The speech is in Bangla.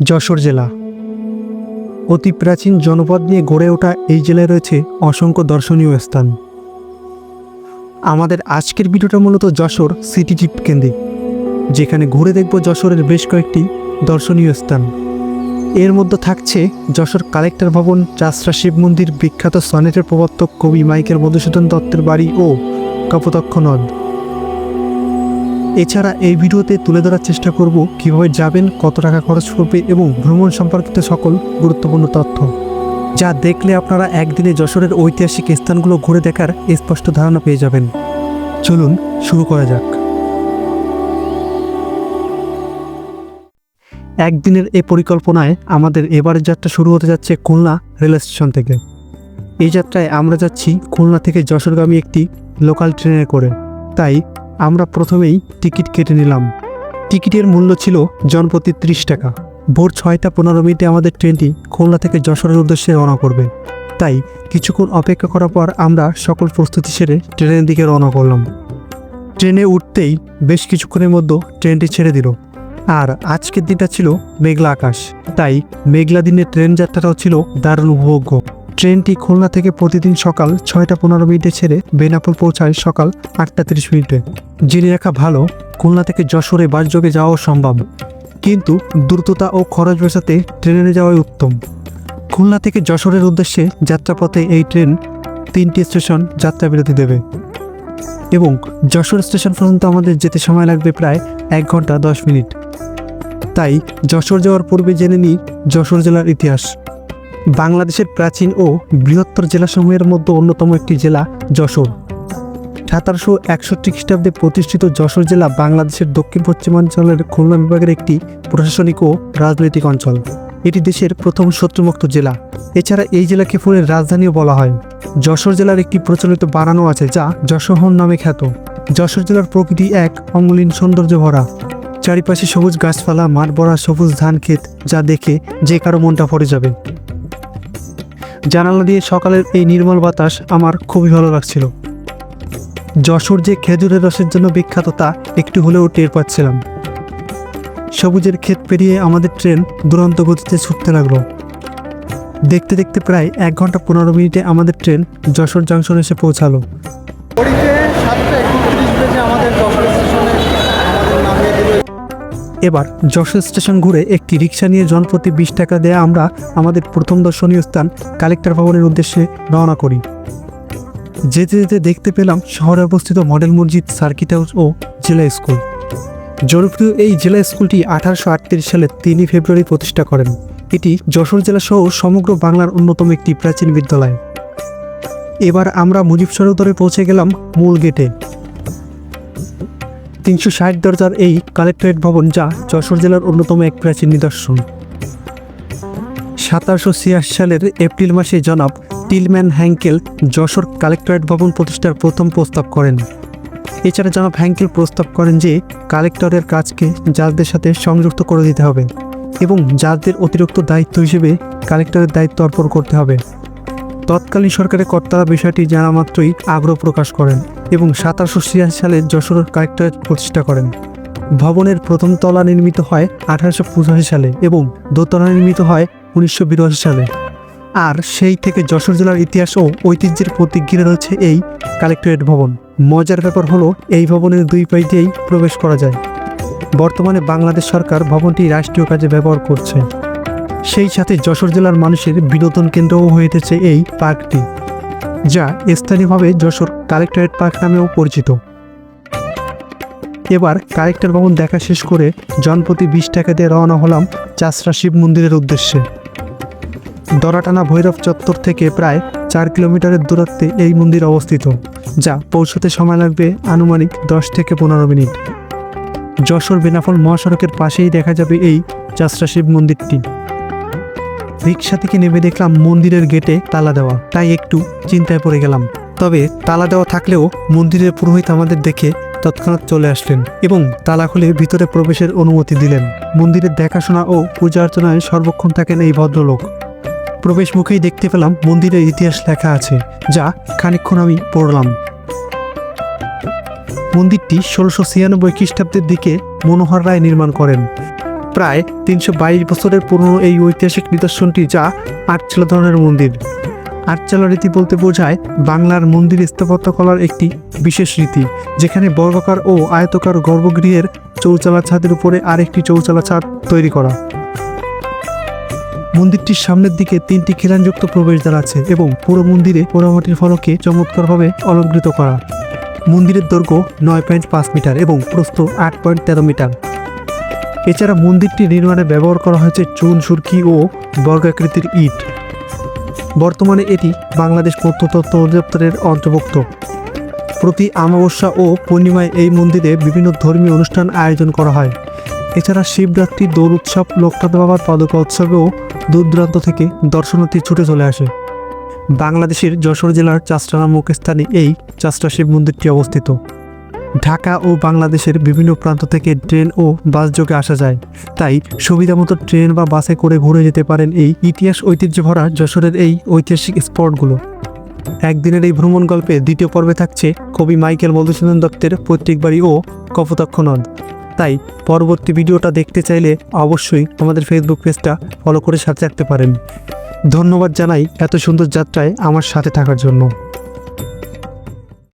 যশোর জেলা। অতি প্রাচীন জনপদ নিয়ে গড়ে ওঠা এই জেলায় রয়েছে অসংখ্য দর্শনীয় স্থান। আমাদের আজকের ভিডিওটা মূলত যশোর সিটি ট্রিপ কেন্দ্রিক, যেখানে ঘুরে দেখব যশোরের বেশ কয়েকটি দর্শনীয় স্থান। এর মধ্যে থাকছে যশোর কালেক্টর ভবন, চাষরা শিব মন্দির, বিখ্যাত সনেটের প্রবর্তক কবি মাইকেল মধুসূদন দত্তের বাড়ি ও কপোতক্ষ নদ। এছাড়া এই ভিডিওতে তুলে ধরার চেষ্টা করব কীভাবে যাবেন, কত টাকা খরচ করবে এবং ভ্রমণ সম্পর্কিত সকল গুরুত্বপূর্ণ তথ্য। যা দেখলে আপনারা একদিনে যশোরের ঐতিহাসিক স্থানগুলো ঘুরে দেখার স্পষ্ট ধারণা পেয়ে যাবেন। চলুন শুরু করা যাক। একদিনের এই পরিকল্পনায় আমাদের এবারের যাত্রা শুরু হতে যাচ্ছে খুলনা রেল স্টেশন থেকে। এই যাত্রায় আমরা যাচ্ছি খুলনা থেকে যশোরগামী একটি লোকাল ট্রেনে করে। তাই আমরা প্রথমেই টিকিট কেটে নিলাম। টিকিটের মূল্য ছিল জনপ্রতি ত্রিশ টাকা। ভোর ছয়টা পনেরো মিনিটে আমাদের ট্রেনটি খুলনা থেকে যশোরের উদ্দেশ্যে রওনা করবে। তাই কিছুক্ষণ অপেক্ষা করার পর আমরা সকল প্রস্তুতি সেরে ট্রেনের দিকে রওনা করলাম। ট্রেনে উঠতেই বেশ কিছুক্ষণের মধ্যে ট্রেনটি ছেড়ে দিল। আর আজকের দিনটা ছিল মেঘলা আকাশ। তাই মেঘলা দিনের ট্রেন যাত্রাটাও ছিল দারুণ উপভোগ্য। ট্রেনটি খুলনা থেকে প্রতিদিন সকাল ছয়টা পনেরো মিনিটে ছেড়ে বেনাপোল পৌঁছায় সকাল আটটা তিরিশ মিনিটে। জেনে রাখা ভালো, খুলনা থেকে যশোরে বাসযোগে যাওয়াও সম্ভব। কিন্তু দ্রুততা ও খরচ বাঁচাতে ট্রেনে যাওয়াই উত্তম। খুলনা থেকে যশোরের উদ্দেশ্যে যাত্রাপথে এই ট্রেন তিনটি স্টেশন যাত্রা বিরতি দেবে। এবং যশোর স্টেশন পর্যন্ত আমাদের যেতে সময় লাগবে প্রায় এক ঘণ্টা দশ মিনিট। তাই যশোর যাওয়ার পূর্বে জেনে নিই যশোর জেলার ইতিহাস। বাংলাদেশের প্রাচীন ও বৃহত্তর জেলাসমূহের মধ্যে অন্যতম একটি জেলা যশোর। সতেরোশো একষট্টি খ্রিস্টাব্দে প্রতিষ্ঠিত যশোর জেলা বাংলাদেশের দক্ষিণ পশ্চিমাঞ্চলের খুলনা বিভাগের একটি প্রশাসনিক ও রাজনৈতিক অঞ্চল। এটি দেশের প্রথম শত্রুমুক্ত জেলা। এছাড়া এই জেলাকে ফুলের রাজধানীও বলা হয়। যশোর জেলার একটি প্রচলিত বানানো আছে যা যশোহর নামে খ্যাত। যশোর জেলার প্রকৃতি এক অঙ্গলীন সৌন্দর্য ভরা। চারিপাশে সবুজ গাছপালা, মাঠ ভরা সবুজ ধান ক্ষেত যা দেখে যে কারও মনটা ভরে যাবে। জানালা দিয়ে সকালের এই নির্মল বাতাস আমার খুবই ভালো লাগছিল। যশোর যে খেজুরের রসের জন্য বিখ্যাত তা একটু হলেও টের পাচ্ছিলাম। সবুজের ক্ষেত পেরিয়ে আমাদের ট্রেন দুরন্ত গতিতে ছুটতে লাগল। দেখতে দেখতে প্রায় এক ঘণ্টা পনেরো মিনিটে আমাদের ট্রেন যশোর জাংশন এসে পৌঁছালো। এবার যশোর স্টেশন ঘুরে একটি রিক্সা নিয়ে জনপ্রতি বিশ টাকা দেয়া আমরা আমাদের প্রথম দর্শনীয় স্থান কালেক্টর ভবনের উদ্দেশ্যে রওনা করি। যেতে যেতে দেখতে পেলাম শহরে অবস্থিত মডেল মসজিদ, সার্কিট হাউস ও জেলা স্কুল। জনপ্রিয় এই জেলা স্কুলটি আঠারোশো আটত্রিশ সালে তিনই ফেব্রুয়ারি প্রতিষ্ঠা করেন। এটি যশোর জেলা সহ সমগ্র বাংলার অন্যতম একটি প্রাচীন বিদ্যালয়। এবার আমরা মুজিব সরোদরে পৌঁছে গেলাম মূল গেটে। তিনশো ষাট দরজার এই কালেক্টরেট ভবন যা যশোর জেলার অন্যতম এক প্রাচীন নিদর্শন। সাতাশশো ছিয়াশি সালের এপ্রিল মাসে জনাব টিলম্যান হ্যাঙ্কেল যশোর কালেক্টরেট ভবন প্রতিষ্ঠার প্রথম প্রস্তাব করেন। এছাড়া জনাব হ্যাঙ্কেল প্রস্তাব করেন যে, কালেক্টরের কাজকে জাজদের সাথে সংযুক্ত করে দিতে হবে এবং জাজদের অতিরিক্ত দায়িত্ব হিসেবে কালেক্টরের দায়িত্ব অর্পণ করতে হবে। তৎকালীন সরকারের কর্তারা বিষয়টি জানা মাত্রই আগ্রহ প্রকাশ করেন। এবং সাতাশশো ছিয়াশি সালে যশোর কালেক্টরেট প্রতিষ্ঠা করেন। ভবনের প্রথম তলা নির্মিত হয় আঠারোশো পঁচাশি সালে এবং দোতলা নির্মিত হয় উনিশশো বিরাশি সালে। আর সেই থেকে যশোর জেলার ইতিহাস ও ঐতিহ্যের প্রতীক ঘিরে রয়েছে এই কালেক্টরেট ভবন। মজার ব্যাপার হলো, এই ভবনের দুই পাশ দিয়েই প্রবেশ করা যায়। বর্তমানে বাংলাদেশ সরকার ভবনটি রাষ্ট্রীয় কাজে ব্যবহার করছে। সেই সাথে যশোর জেলার মানুষের বিনোদন কেন্দ্রও হয়ে এই পার্কটি। যা স্থানীয়ভাবে যশোর কালেক্টরেট পার্ক নামেও পরিচিত। এবার কালেক্টর ভবন দেখা শেষ করে জনপ্রতি বিশ টাকা দিয়ে রওনা হলাম চাষরা শিব মন্দিরের উদ্দেশ্যে। দরাটানা ভৈরব চত্বর থেকে প্রায় চার কিলোমিটারের দূরত্বে এই মন্দির অবস্থিত, যা পৌঁছতে সময় লাগবে আনুমানিক দশ থেকে পনেরো মিনিট। যশোর বেনাফল মহাসড়কের পাশেই দেখা যাবে এই চাষরা শিব মন্দিরটি। রিক্সা থেকে নেমে দেখলাম মন্দিরের গেটে তালা দেওয়া। তাই একটু চিন্তায় পড়ে গেলাম। তবে তালা দেওয়া থাকলেও মন্দিরের পুরোহিত আমাদের দেখে তৎক্ষণাৎ চলে আসলেন এবং তালা খুলে ভিতরে প্রবেশের অনুমতি দিলেন। মন্দিরের দেখাশোনা ও পূজা অর্চনায় সর্বক্ষণ থাকেন এই ভদ্রলোক। প্রবেশ মুখেই দেখতে পেলাম মন্দিরের ইতিহাস লেখা আছে, যা খানিকক্ষণ আমি পড়লাম। মন্দিরটি ষোলোশো ছিয়ানব্বই খ্রিস্টাব্দের দিকে মনোহর রায় নির্মাণ করেন। প্রায় তিনশো বাইশ বছরের পুরনো এই ঐতিহাসিক নিদর্শনটি যা আটচালা ধরনের মন্দির। আটচালা রীতি বলতে বোঝায় বাংলার মন্দির স্থাপত্যকলার একটি বিশেষ রীতি, যেখানে বর্গাকার ও আয়তকার গর্ভগৃহের চৌচালা ছাদের উপরে আরেকটি চৌচালা ছাদ তৈরি করা। মন্দিরটির সামনের দিকে তিনটি খিলানযুক্ত প্রবেশদ্বার আছে এবং পুরো মন্দিরে পোড়ামাটির ফলকে চমৎকারভাবে অলঙ্কৃত করা। মন্দিরের দৈর্ঘ্য নয় পয়েন্ট পাঁচ মিটার এবং প্রস্থ আট পয়েন্ট তেরো মিটার। এছাড়া মন্দিরটি নির্মাণে ব্যবহার করা হয়েছে চুন, সুরকি ও বর্গাকৃতির ইট। বর্তমানে এটি বাংলাদেশ প্রত্নতত্ত্ব অধিদপ্তরের অন্তর্ভুক্ত। প্রতি অমাবস্যা ও পূর্ণিমায় এই মন্দিরে বিভিন্ন ধর্মীয় অনুষ্ঠান আয়োজন করা হয়। এছাড়া শিবরাত্রি, দোল উৎসব, লোকনাথ বাবার পাদুকা উৎসবেও দূর দূরান্ত থেকে দর্শনার্থী ছুটে চলে আসে। বাংলাদেশের যশোর জেলার চাষটা নামক স্থানে এই চাষটা শিব মন্দিরটি অবস্থিত। ঢাকা ও বাংলাদেশের বিভিন্ন প্রান্ত থেকে ট্রেন ও বাস যোগে আসা যায়। তাই সুবিধামতো ট্রেন বা বাসে করে ঘুরে যেতে পারেন এই ইতিহাস ঐতিহ্য ভরা যশোরের এই ঐতিহাসিক স্পটগুলো। একদিনের এই ভ্রমণ গল্পে দ্বিতীয় পর্বে থাকছে কবি মাইকেল মধুসূদন দত্তের পৈতৃক বাড়ি ও কপোতাক্ষ নদ। তাই পরবর্তী ভিডিওটা দেখতে চাইলে অবশ্যই আমাদের ফেসবুক পেজটা ফলো করে সাথে রাখতে পারেন। ধন্যবাদ জানাই এত সুন্দর যাত্রায় আমার সাথে থাকার জন্য।